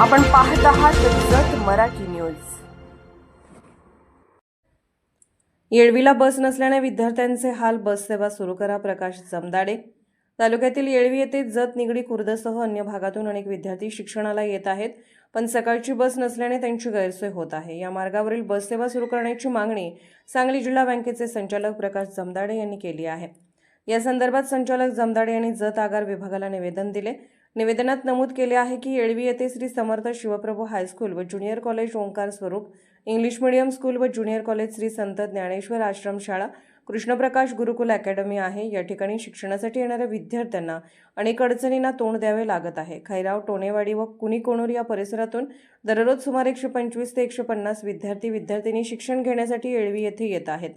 आपण पाहत आहात जत मराठी न्यूज. येळवीला बस नसल्याने विद्यार्थ्यांचे हाल बस सेवा सुरू करा प्रकाश जमदाडे. तालुक्यातील येळवी येथे जत निगडी खुर्दसह अन्य भागातून अनेक विद्यार्थी शिक्षणाला येत आहेत पण सकाळची बस नसल्याने त्यांची गैरसोय होत आहे. या मार्गावरील बस सेवा सुरू करण्याची मागणी सांगली जिल्हा बँकेचे संचालक प्रकाश जमदाडे यांनी केली आहे. या संदर्भात संचालक जमदाडे यांनी जत आगार विभागाला निवेदन दिले. निवेदनात नमूद केले आहे की येळवी येथे श्री समर्थ शिवप्रभू हायस्कूल व junior college Omkar Swaroop English medium school व ज्युनियर कॉलेज श्री संत ज्ञानेश्वर आश्रमशाळा कृष्णप्रकाश गुरुकुल अकॅडमी आहे. या ठिकाणी शिक्षणासाठी येणाऱ्या विद्यार्थ्यांना अनेक अडचणींना तोंड द्यावे लागत आहे. खैराव टोणेवाडी व कुणीकोणूर या परिसरातून दररोज सुमारे एकशे पंचवीस ते एकशे पन्नास विद्यार्थी विद्यार्थिनी शिक्षण घेण्यासाठी येळवी येथे येत आहेत.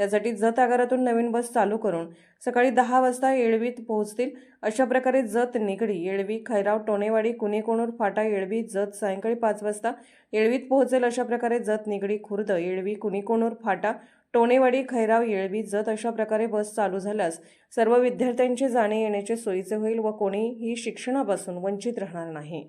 त्यासाठी जत आगारातून नवीन बस चालू करून सकाळी दहा वाजता येळवीत पोहोचतील. अशा प्रकारे जत निगडी येळवी खैराव टोणेवाडी कुणेकोणूर फाटा येळवी जत सायंकाळी पाच वाजता येळवीत पोहोचेल. अशा प्रकारे जत निगडी खुर्द येळवी कुणीकोणूर फाटा टोणेवाडी खैराव येळवी जत अशा प्रकारे बस चालू झाल्यास सर्व विद्यार्थ्यांचे जाणे येण्याचे सोयीचे होईल व कोणीही शिक्षणापासून वंचित राहणार नाही.